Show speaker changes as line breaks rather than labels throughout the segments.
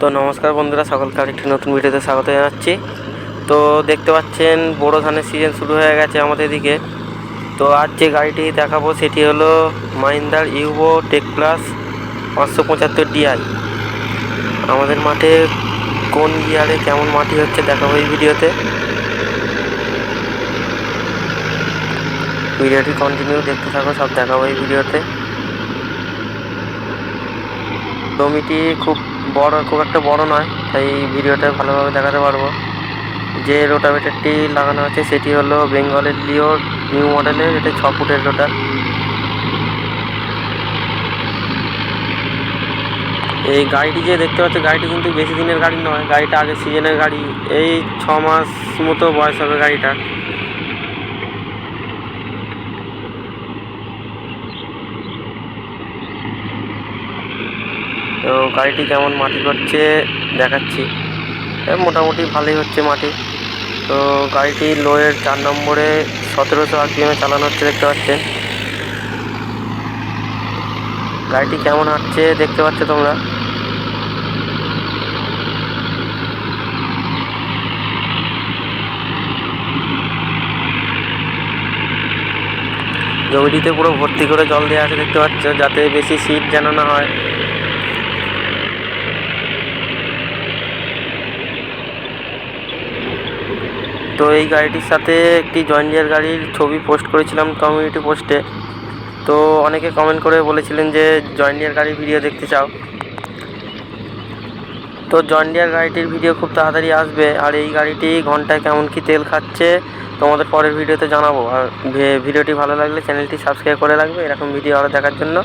তো নমস্কার বন্ধুরা, সকলকে আরেকটি নতুন ভিডিওতে স্বাগত জানাচ্ছি। তো দেখতে পাচ্ছেন, বড় ধানের সিজন শুরু হয়ে গেছে আমাদের এদিকে। তো আজ যে গাড়িটি দেখাবো সেটি হলো মাহিন্দার ইউবো টেক প্লাস পাঁচশো পঁচাত্তর ডিআই আমাদের মাঠে কোন গিয়ারে কেমন মাটি হচ্ছে দেখাবো এই ভিডিওতে। ভিডিওটি কন্টিনিউ দেখতে থাকো, সব দেখাবো এই ভিডিওতে। জমিটি খুব বড়, খুব একটা বড় নয়, তাই ভিডিওটা ভালোভাবে দেখাতে পারব। যে রোটাভেটারটি লাগানো আছে, সেটি হলো বেঙ্গলের লিওর নিউ মডেলের, এটা ছ ফুটের রোটার। এই গাড়িটি যে দেখতে পাচ্ছ, গাড়িটি কিন্তু বেশি দিনের গাড়ি নয়, গাড়িটা আগের সিজনের গাড়ি। এই ছ মাস মতো বয়স হবে গাড়িটা তো গাড়িটি কেমন মাটি করছে দেখাচ্ছি। মোটামুটি ভালোই হচ্ছে মাটি। তো গাড়িটি লোয়ের চার নম্বরে সতেরোশো আরপিএমে চালানো হচ্ছে, দেখতে পাচ্ছেন। গাড়িটি কেমন হাঁটছে দেখতে পাচ্ছ তোমরা? জমিটিতে পুরো ভর্তি করে জল দেওয়া আছে, দেখতে পাচ্ছ, যাতে বেশি সিট যেন না হয়। তো এই গাড়িটির সাথে একটি জয়েন্ডিয়ার গাড়ির ছবি পোস্ট করেছিলাম কমিউনিটি পোস্টে তো অনেকে কমেন্ট করে বলেছিলেন যে জয়েন্ডিয়ার গাড়ির ভিডিও দেখতে চাও। তো জয়েন্ডিয়ার গাড়িটির ভিডিও খুব তাড়াতাড়ি আসবে, আর এই গাড়িটি ঘন্টায় কেমন কি তেল খাচ্ছে, তোমাদের পরের ভিডিওতে জানাব। আর ভিডিওটি ভালো লাগলে চ্যানেলটি সাবস্ক্রাইব করে রাখবে, এরকম ভিডিও আরও দেখার জন্য।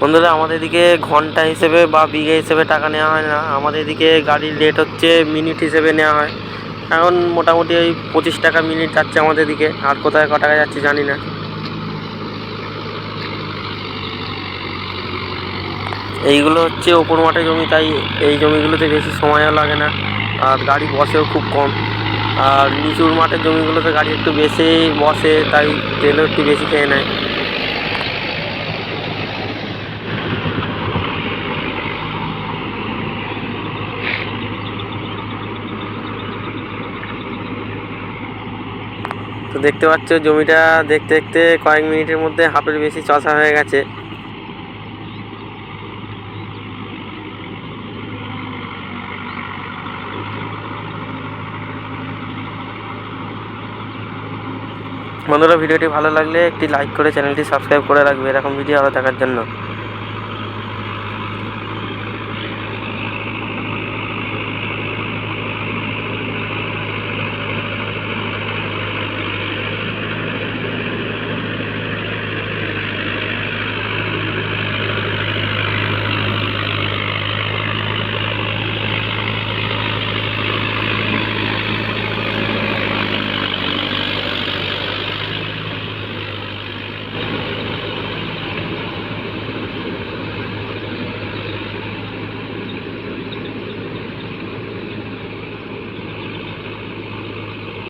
বন্ধুরা, আমাদের এদিকে ঘণ্টা হিসেবে বা বিঘে হিসেবে টাকা নেওয়া হয় না। আমাদের এদিকে গাড়ির রেট হচ্ছে মিনিট হিসেবে নেওয়া হয়। এখন মোটামুটি ওই পঁচিশ টাকা মিনিট যাচ্ছে আমাদের দিকে আর কোথায় ক টাকা যাচ্ছে জানি না। এইগুলো হচ্ছে ওপর মাঠে জমি, তাই এই জমিগুলোতে বেশি সময়ও লাগে না। আর গাড়ি বসেও খুব কম। আর নিচুর মাঠের জমিগুলোতে গাড়ি একটু বেশি বসে, তাই তেলও একটু বেশি খেয়ে নেয়। দেখতে পাচ্ছ, জমিটা দেখতে দেখতে কয়েক মিনিটের মধ্যে হাফের বেশি চষা হয়ে গেছে। বন্ধুরা, ভিডিওটি ভালো লাগলে একটি লাইক করে চ্যানেলটি সাবস্ক্রাইব করে রাখবে। এরকম ভিডিও আরও দেখার জন্য।